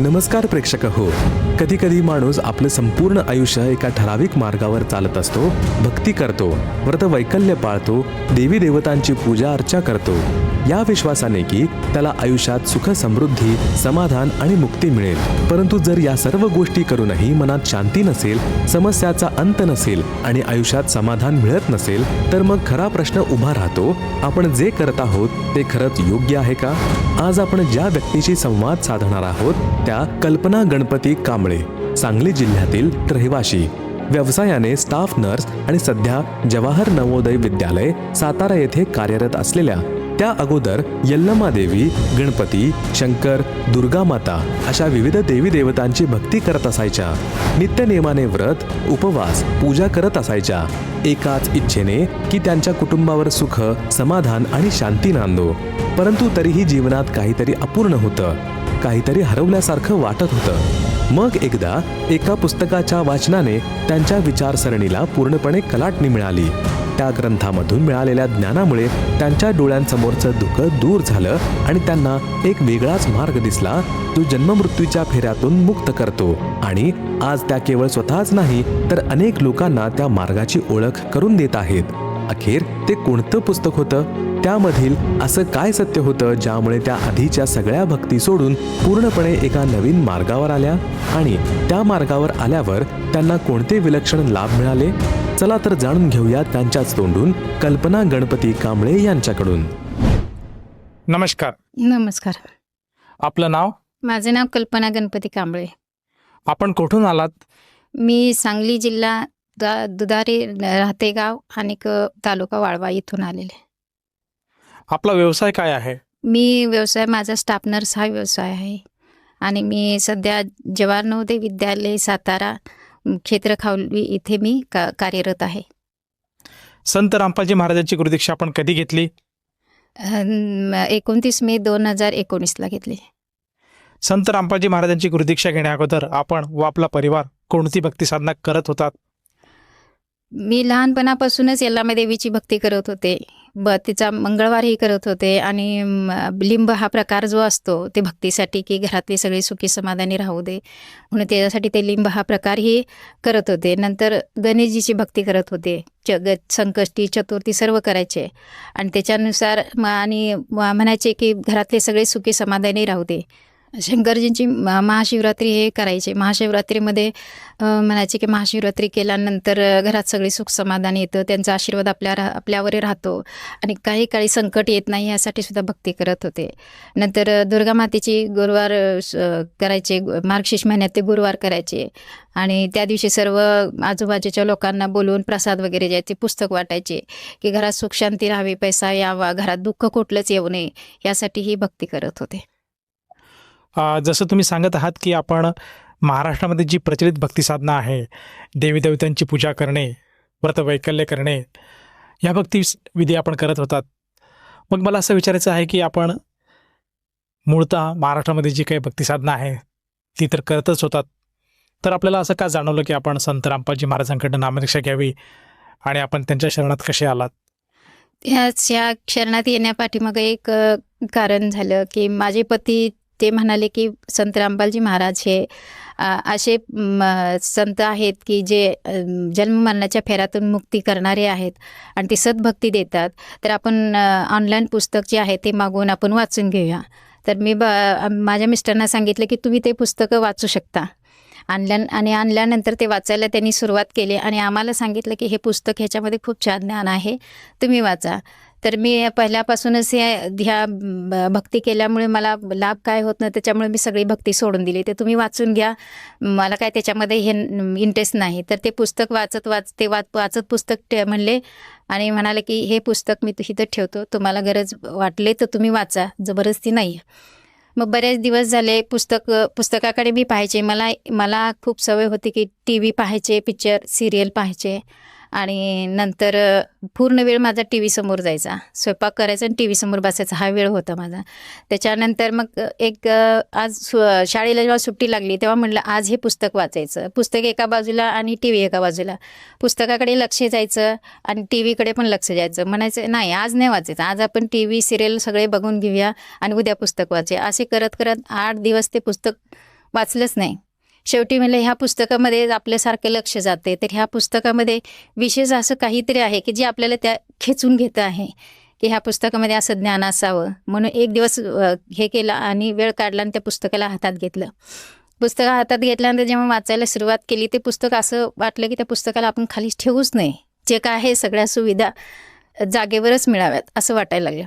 नमस्कार प्रेक्षक हो. कधी कधी माणूस आपलं संपूर्ण आयुष्य एका ठराविक मार्गावर चालत असतो भक्ती करतो व्रत वैकल्य पाळतो देवी देवतांची पूजा अर्चा करतो. या विश्वासाने की त्याला आयुष्यात सुख समृद्धी समाधान आणि मुक्ती मिळेल. परंतु जर या सर्व गोष्टी करूनही मनात शांती नसेल समस्याचा अंत नसेल आणि आयुष्यात समाधान मिळत नसेल तर मग खरा प्रश्न उभा राहतो आपण जे करत आहोत ते खरंच योग्य आहे का? आज आपण ज्या व्यक्तीशी संवाद साधणार आहोत त्या कल्पना गणपती कांबळे सांगली जिल्ह्यातील रहिवाशी. व्यवसायाने स्टाफ नर्स आणि सध्या जवाहर नवोदय विद्यालय सातारा येथे कार्यरत असलेल्या त्या अगोदर यल्लमा देवी गणपती शंकर दुर्गा माता अशा विविध देवी देवतांची भक्ती करत असायच्या. नित्यनेमाने व्रत उपवास पूजा करत असायच्या. एकाच इच्छेने की त्यांच्या कुटुंबावर सुख समाधान आणि शांती नांदो. परंतु तरीही जीवनात काहीतरी अपूर्ण होतं. काहीतरी हरवल्यासारखं वाटत होतं. मग एकदा एका पुस्तकाच्या वाचनाने त्यांच्या विचारसरणीला पूर्णपणे कलाटणी मिळाली. त्या ग्रंथामधून मिळालेल्या ज्ञानामुळे त्यांच्या डोळ्यांसमोरचं दुःख दूर झालं आणि त्यांना एक वेगळाच मार्ग दिसला जो जन्ममृत्यूच्या फेऱ्यातून मुक्त करतो. आणि आज त्या केवळ स्वतःच नाही तर अनेक लोकांना त्या मार्गाची ओळख करून देत आहेत. अखेर ते कोणतं पुस्तक होतं? त्यामधील असं काय सत्य होतं ज्यामुळे त्या आधीच्या सगळ्या भक्ती सोडून पूर्णपणे एका नवीन मार्गावर आल्या? आणि त्या मार्गावर आल्यावर त्यांना कोणते विलक्षण लाभ मिळाले? चला तर जाणून घेऊया त्यांच्याच तोंडून कल्पना गणपती कांबळे यांच्याकडून. नमस्कार. नमस्कार. आपलं नाव? माझे नाव कल्पना गणपती कांबळे. आपण कुठून आलात? मी सांगली जिल्हा दा दुधारी राहते गाव आणि क- तालुका वाळवा इथून आलेले. आपला व्यवसाय काय आहे? मी व्यवसाय माझा स्टाफ नर्स हा व्यवसाय आहे. आणि मी सध्या जवाहर नवोदय विद्यालय सातारा क्षेत्र खावली इथे मी का कार्यरत आहे. संत रामपालजी महाराजांची गुरुदीक्षा आपण कधी घेतली? एकोणतीस मे दोन हजार एकोणीसला घेतली. संत रामपालजी महाराजांची गुरुदीक्षा घेण्या अगोदर आपण व आपला परिवार कोणती भक्ती साधना करत होतात? मी लहानपणापासूनच यल्लामा देवीची भक्ती करत होते. ब तिचा मंगळवारही करत होते आणि लिंब हा प्रकार जो असतो ते भक्तीसाठी की घरातली सगळी सुखी समाधानी राहू दे. म्हणून त्याच्यासाठी ते लिंब हा प्रकारही करत होते. नंतर गणेशजीची भक्ती करत होते. च ग संकष्टी चतुर्थी सर्व करायचे. आणि त्याच्यानुसार म आणि म्हणायचे की घरातले सगळे सुखी समाधानी राहू दे. शंकरजींची महाशिवरात्री हे करायचे. महाशिवरात्रीमध्ये म्हणायचे की महाशिवरात्री केल्यानंतर घरात सगळी सुख समाधान येतं. त्यांचा आशीर्वाद आपल्या रा आपल्यावर राहतो. आणि काही काळी संकट येत नाही यासाठी सुद्धा भक्ती करत होते. नंतर दुर्गा मातेची गुरुवार स- करायचे. मार्गशीर्ष महिन्यात ते गुरुवार करायचे. आणि त्या दिवशी सर्व आजूबाजूच्या लोकांना बोलवून प्रसाद वगैरे द्यायचे पुस्तक वाटायचे की घरात सुख शांती राहावी पैसा यावा घरात दुःख कुठलंच येऊ नये यासाठी ही भक्ती करत होते. जसं तुम्ही सांगत आहात की आपण महाराष्ट्रामध्ये जी प्रचलित भक्तिसाधना आहे देवी देवतांची पूजा करणे व्रतवैकल्य करणे ह्या भक्ती विधी आपण करत होतात. मग मला असं विचारायचं आहे की आपण मूळतः महाराष्ट्रामध्ये जी काही भक्तिसाधना आहे ती तर करतच होतात. तर आपल्याला असं का जाणवलं की आपण संत रामपालजी महाराजांकडनं नामदीक्षा घ्यावी आणि आपण त्यांच्या शरणात कसे आलात? ह्याच या क्षरणात येण्यापाठीमागं एक कारण झालं की माझे पती ते म्हणाले की संत रामपालजी महाराज हे असे म, संत आहेत की जे जन्म जन्ममरणाच्या फेऱ्यातून मुक्ती करणारे आहेत आणि ते सद्भक्ती देतात. तर आपण ऑनलाईन पुस्तक जे आहे ते मागवून आपण वाचून घेऊया. तर मी ब माझ्या मिस्टरांना सांगितलं की तुम्ही ते पुस्तकं वाचू शकता. आणल्या आणि आणल्यानंतर ते वाचायला त्यांनी सुरुवात केली आणि आम्हाला सांगितलं की हे पुस्तक ह्याच्यामध्ये खूप छान ज्ञान आहे तुम्ही वाचा. तर मी पहिल्यापासूनच हे ह्या ब- भक्ती केल्यामुळे मला लाभ काय होत नाही त्याच्यामुळे मी सगळी भक्ती सोडून दिली. ते तुम्ही वाचून घ्या. मला काय त्याच्यामध्ये हे इंटरेस्ट नाही. तर ते पुस्तक वाचत वाच ते वाच वाचत पुस्तक म्हणले आणि म्हणाले की हे पुस्तक मी इथं ठेवतो. तुम्हाला गरज वाटले तर तुम्ही वाचा. जबरदस्ती नाही मग बरेच दिवस झाले पुस्तक पुस्तकाकडे मी पाहायचे. मला मला खूप सवय होती की टी व्ही पाहायचे पिक्चर सिरियल पाहायचे. आणि नंतर पूर्ण वेळ माझा टी व्ही समोर जायचा. स्वयंपाक करायचा आणि टी व्ही समोर बसायचा. हा वेळ होता माझा. त्याच्यानंतर मग एक आज सु शाळेला जेव्हा सुट्टी लागली तेव्हा म्हटलं आज हे पुस्तक वाचायचं. पुस्तक एका बाजूला आणि टी व्ही एका बाजूला. पुस्तकाकडे लक्ष जायचं आणि टी व्हीकडे पण लक्ष जायचं. म्हणायचं नाही आज नाही वाचायचं. आज आपण टी व्ही सिरियल सगळे बघून घेऊया आणि उद्या पुस्तक वाचे असे करत करत आठ दिवस ते पुस्तक वाचलंच नाही. शेवटी म्हणलं ह्या पुस्तकामध्ये आपल्यासारखं लक्ष जाते तर ह्या पुस्तकामध्ये विशेष असं काहीतरी आहे की जे आपल्याला त्या खेचून घेतं आहे की ह्या पुस्तकामध्ये असं ज्ञान असावं. म्हणून एक दिवस हे केलं आणि वेळ काढला आणि त्या पुस्तकाला हातात घेतलं. पुस्तक हातात घेतल्यानंतर जेव्हा वाचायला सुरुवात केली ते पुस्तक असं वाटलं की त्या पुस्तकाला आपण खाली ठेवूच नाही जे काय आहे सगळ्या सुविधा जागेवरच मिळाव्यात असं वाटायला लागलं.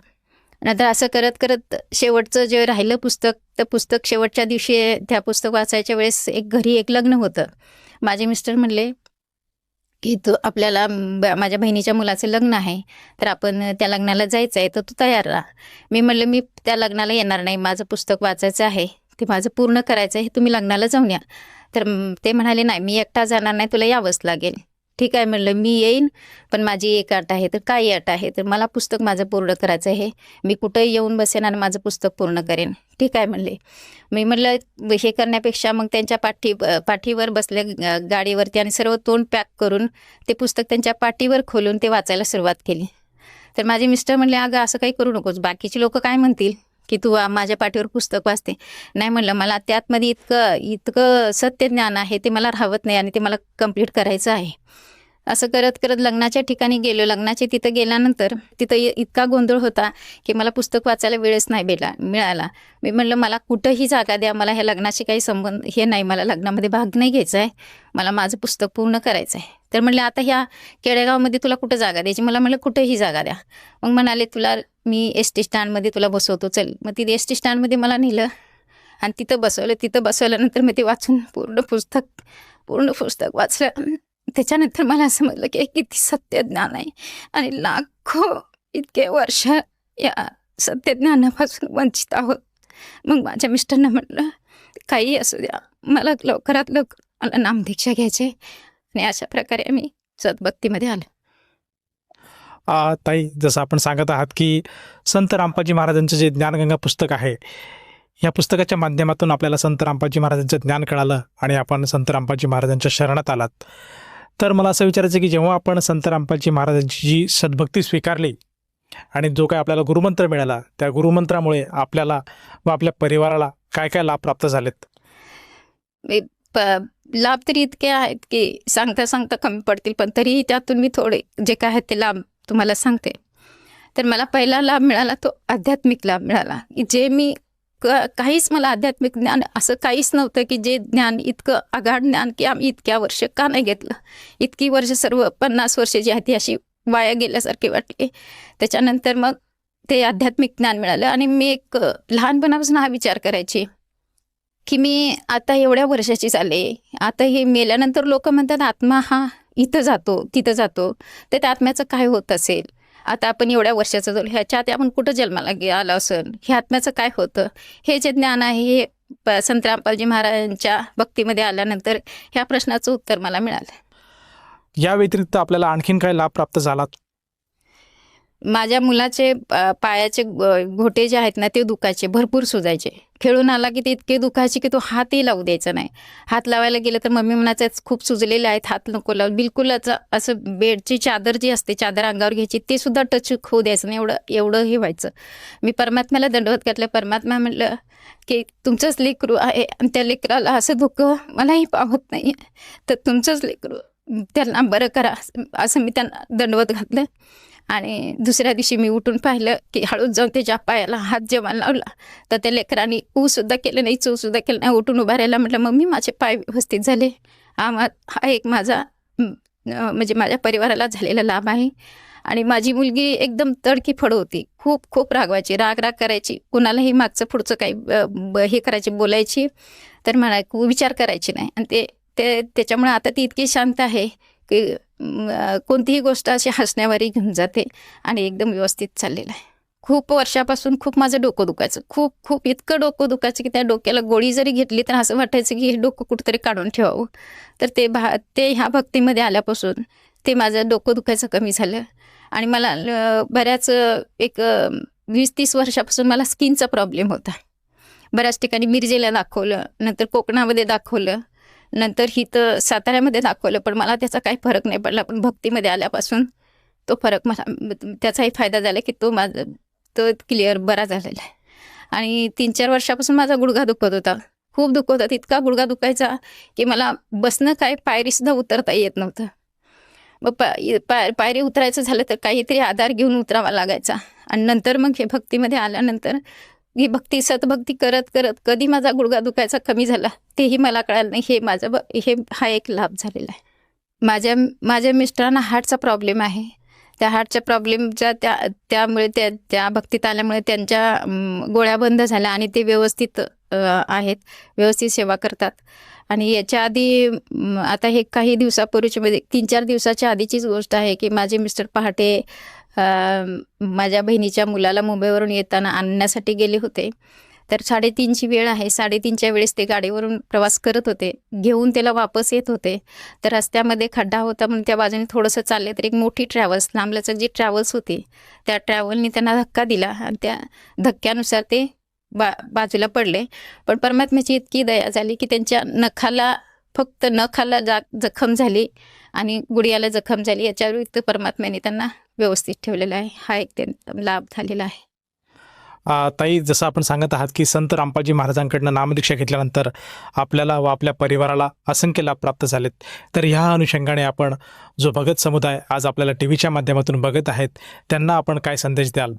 नंतर असं करत करत शेवटचं जे राहिलं पुस्तक तर पुस्तक शेवटच्या दिवशी त्या पुस्तक वाचायच्या वेळेस एक घरी एक लग्न होतं. माझे मिस्टर म्हणले की तू आपल्याला ब- माझ्या बहिणीच्या मुलाचं लग्न आहे तर आपण त्या लग्नाला जायचं आहे तर तू तयार राहा. मी म्हणले मी त्या लग्नाला येणार नाही माझं पुस्तक वाचायचं आहे ते माझं पूर्ण करायचं आहे तुम्ही लग्नाला जाऊन या. तर ते म्हणाले नाही मी एकटा जाणार नाही तुला यावंच लागेल. ठीक आहे म्हणलं मी येईन पण माझी एक अट आहे तर काय अट आहे तर मला पुस्तक माझं पूर्ण करायचं आहे. मी कुठंही येऊन बसेन आणि माझं पुस्तक पूर्ण करेन. ठीक आहे म्हणले. मी म्हणलं हे करण्यापेक्षा मग त्यांच्या पाठी पाठीवर बसल्या गाडीवरती आणि सर्व तोंड पॅक करून ते पुस्तक त्यांच्या पाठीवर खोलून ते वाचायला सुरुवात केली. तर माझे मिस्टर म्हणले अगं असं काही करू नकोस. बाकीचे लोक काय म्हणतील? की तू माझ्या पाठीवर पुस्तक वाचते. नाही म्हणलं मला त्यातमध्ये इतकं इतकं सत्य ज्ञान आहे ते मला राहत नाही आणि ते मला कंप्लीट करायचं आहे. असं करत करत लग्नाच्या ठिकाणी गेलो. लग्नाच्या तिथं गेल्यानंतर तिथं इतका गोंधळ होता की मला पुस्तक वाचायला वेळच नाही बेला मिळाला. मी म्हणलं मला कुठंही जागा द्या मला ह्या लग्नाशी काही संबंध हे नाही. मला लग्नामध्ये भाग नाही घ्यायचा आहे. मला माझं पुस्तक पूर्ण करायचं आहे. तर म्हणलं आता ह्या केळेगावमध्ये तुला कुठं जागा द्यायची? मला म्हणलं कुठंही जागा द्या. मग म्हणाले तुला मी एस टी स्टँडमध्ये तुला बसवतो चल. मग तिथे एस टी स्टँडमध्ये मला नेलं आणि तिथं बसवलं. तिथं बसवल्यानंतर मी ते वाचून पूर्ण पुस्तक पूर्ण पुस्तक वाचलं. त्याच्यानंतर मला समजलं की किती सत्य ज्ञान आहे. आणि लाखो इतके वर्ष या सत्य ज्ञानापासून वंचित आहोत. मग माझ्या मिस्टरनं म्हटलं काही असू द्या. मला लवकरात लवकर मला नामदीक्षा घ्यायचे आणि अशा प्रकारे आम्ही सद्भक्तीमध्ये आलो. ताई जसं आपण सांगत आहात की संत रामपाजी महाराजांचं जे ज्ञानगंगा पुस्तक आहे या पुस्तकाच्या माध्यमातून आपल्याला संत रामपाजी महाराजांचं ज्ञान कळालं आणि आपण संत रामपाजी महाराजांच्या शरणात आलात. तर मला असं विचारायचं की जेव्हा आपण संत रामपाजी महाराजांची जी सद्भक्ती स्वीकारली आणि जो काय आपल्याला गुरुमंत्र मिळाला त्या गुरुमंत्रामुळे आपल्याला व आपल्या परिवाराला काय काय लाभ प्राप्त झालेत? प लाभ तरी इतके आहेत की सांगता सांगता कमी पडतील पण तरीही त्यातून मी थोडे जे काय आहेत ते लाभ तुम्हाला सांगते. तर मला पहिला लाभ मिळाला तो आध्यात्मिक लाभ मिळाला. की जे मी क काहीच मला आध्यात्मिक ज्ञान असं काहीच नव्हतं की जे ज्ञान इतकं आघाड ज्ञान की आम्ही इतक्या वर्ष का नाही घेतलं? इतकी वर्ष सर्व पन्नास वर्ष जी आहे ती अशी वाया गेल्यासारखी वाटली. त्याच्यानंतर मग ते आध्यात्मिक ज्ञान मिळालं आणि मी एक लहानपणापासून हा विचार करायची की मी आता एवढ्या वर्षाची झाले. आता हे मेल्यानंतर लोक म्हणतात आत्मा हा इथं जातो तिथं जातो. तर त्या आत्म्याचं काय होत असेल? आता आपण एवढ्या वर्षाचं झालो ह्याच्या आधी आपण कुठं जन्माला गे आलो असेल? ह्या आत्म्याचं काय होतं? हे जे ज्ञान आहे हे संत रामपालजी महाराजांच्या भक्तीमध्ये आल्यानंतर ह्या प्रश्नाचं उत्तर मला मिळालं. या व्यतिरिक्त आपल्याला आणखीन काय लाभ प्राप्त झाला? माझ्या मुलाचे पायाचे घोटे जे आहेत ना ते दुखायचे भरपूर सुजायचे. खेळून आला की ते इतके दुखायचे की तो हातही लावू द्यायचा नाही. हात लावायला गेलं तर मम्मी म्हणायचं खूप सुजलेले आहेत हात नको लावू. बिलकुलच असं बेडची चादर जी असते चादर अंगावर घ्यायची ते सुद्धा टच होऊ द्यायचं नाही. एवढं एवढं हे व्हायचं. मी परमात्म्याला दंडवत घातलं. परमात्मा म्हटलं की तुमचंच लेकरू आहे आणि त्या लेकराला असं दुःख मलाही पावत नाही तर तुमचंच लेकरू त्यांना बरं करा. असं मी त्यांना दंडवत घातलं. आणि दुसऱ्या दिवशी मी उठून पाहिलं की हळूच जाऊन त्याच्या पायाला हात जेव्हा लावला. तर त्या लेकरांनी ऊ सुद्धा केलं नाही चू सुद्धा केलं नाही. उठून उभा राहिला म्हटलं मम्मी माझे पाय व्यवस्थित झाले. आम्हा हा एक माझा म्हणजे माझ्या परिवाराला झालेला लाभ आहे. आणि माझी मुलगी एकदम तडकी फड होती. खूप खूप रागवायची. राग राग करायची. कुणालाही मागचं पुढचं काही ब- हे करायची बोलायची तर म्हणा विचार करायची नाही. आणि ते ते त्याच्यामुळे आता ती इतकी शांत आहे. की कोणतीही गोष्ट अशी हसण्यावारी घेऊन जाते आणि एकदम व्यवस्थित चाललेलं आहे. खूप वर्षापासून खूप माझं डोकं दुखायचं. खूप खूप इतकं डोकं दुखायचं की त्या डोक्याला गोळी जरी घेतली तर असं वाटायचं की हे डोकं कुठंतरी काढून ठेवावं. तर ते भा ते ह्या भक्तीमध्ये आल्यापासून ते माझं डोकं दुखायचं कमी झालं. आणि मला बऱ्याच एक वीस तीस वर्षापासून मला स्किनचा प्रॉब्लेम होता. बऱ्याच ठिकाणी मिरजेला दाखवलं नंतर कोकणामध्ये दाखवलं. नंतर हिथं साताऱ्यामध्ये दाखवलं पण मला त्याचा काही फरक नाही पडला. पण भक्तीमध्ये आल्यापासून तो फरक मला त्याचाही फायदा झाला की तो माझा तो क्लिअर बरा झालेला आहे. आणि तीन चार वर्षापासून माझा गुडघा दुखत होता. खूप दुखत होता. इतका गुडघा दुखायचा की मला बसणं काय पायरीसुद्धा उतरता येत नव्हतं. मग पा पाय पायरी उतरायचं झालं तर काहीतरी आधार घेऊन उतरावा लागायचा. आणि नंतर मग हे भक्तीमध्ये आल्यानंतर ही भक्ती सतभक्ती करत करत कधी माझा गुडघा दुखायचा कमी झाला तेही मला कळालं नाही. हे माझं ब- हे हा एक लाभ झालेला आहे. माझ्या माझ्या मिस्टरांना हार्टचा प्रॉब्लेम आहे. त्या हार्टच्या प्रॉब्लेमच्या त्या त्यामुळे त्या त्या भक्तीत आल्यामुळे त्यांच्या गोळ्या बंद झाल्या आणि ते व्यवस्थित आहेत. व्यवस्थित सेवा करतात. आणि याच्या आधी आता हे काही दिवसापूर्वीची म्हणजे तीन चार दिवसाच्या आधीचीच गोष्ट आहे की माझे मिस्टर पहाटे माझ्या बहिणीच्या मुलाला मुंबईवरून येताना आणण्यासाठी गेले होते. तर साडेतीनची वेळ आहे. साडेतीनच्या वेळेस ते गाडीवरून प्रवास करत होते. घेऊन त्याला वापस येत होते. तर रस्त्यामध्ये खड्डा होता म्हणून त्या बाजूने थोडंसं चालले तर एक मोठी ट्रॅव्हल्स लांबल्याचं जी ट्रॅव्हल्स होती त्या ट्रॅव्हलने त्यांना धक्का दिला आणि त्या धक्क्यानुसार ते बा बाजूला पडले. पण परमात्म्याची इतकी दया झाली की त्यांच्या नखाला फक्त नखाला जा जखम झाली आणि गुडियाला जखम झाली. याच्या व्यतिरिक्त परमात्म्याने त्यांना व्यवस्थित ठेवलेला आहे. हा एक त्यांचा लाभ झालेला आहे. ताई जसं आपण सांगत आहात की संत रामपालजी महाराजांकडनं नामदीक्षा घेतल्यानंतर आपल्याला व आपल्या परिवाराला असंख्य लाभ प्राप्त झालेत. तर ह्या अनुषंगाने आपण जो भगत समुदाय आज आपल्याला टी व्हीच्या माध्यमातून बघत आहेत त्यांना आपण काय संदेश द्याल?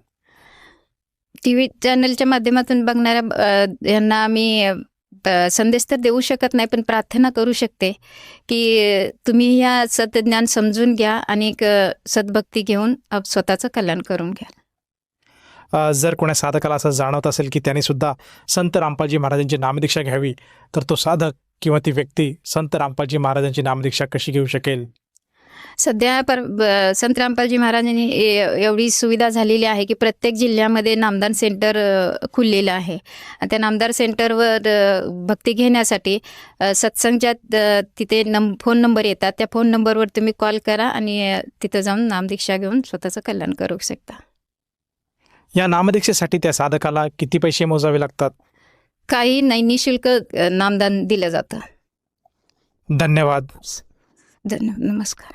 टी व्ही चॅनलच्या माध्यमातून बघणाऱ्या यांना अ, संदेश तर देऊ शकत नाही पण प्रार्थना करू शकते की तुम्ही ह्या सतज्ञान समजून घ्या आणि एक सद्भक्ती घेऊन स्वतःचं कल्याण करून घ्या. जर कोणा साधकाला असं जाणवत असेल की त्याने सुद्धा संत रामपालजी महाराजांची नामदीक्षा घ्यावी तर तो साधक किंवा ती व्यक्ती संत रामपालजी महाराजांची नामदीक्षा कशी घेऊ शकेल? सध्या पर संत रामपालजी महाराजांनी एवढी सुविधा झालेली आहे की प्रत्येक जिल्ह्यामध्ये नामदान सेंटर खुललेलं आहे. त्या नामदार सेंटरवर भक्ती घेण्यासाठी सत्संगच्या तिथे नम फोन नंबर येतात. त्या फोन नंबरवर तुम्ही कॉल करा आणि तिथं जाऊन नामदीक्षा घेऊन स्वतःचं कल्याण करू शकता. या नामदीक्षेसाठी त्या साधकाला किती पैसे मोजावे लागतात? काही नाही निशुल्क नामदान दिलं जातं. धन्यवाद. धन्यवाद. नमस्कार.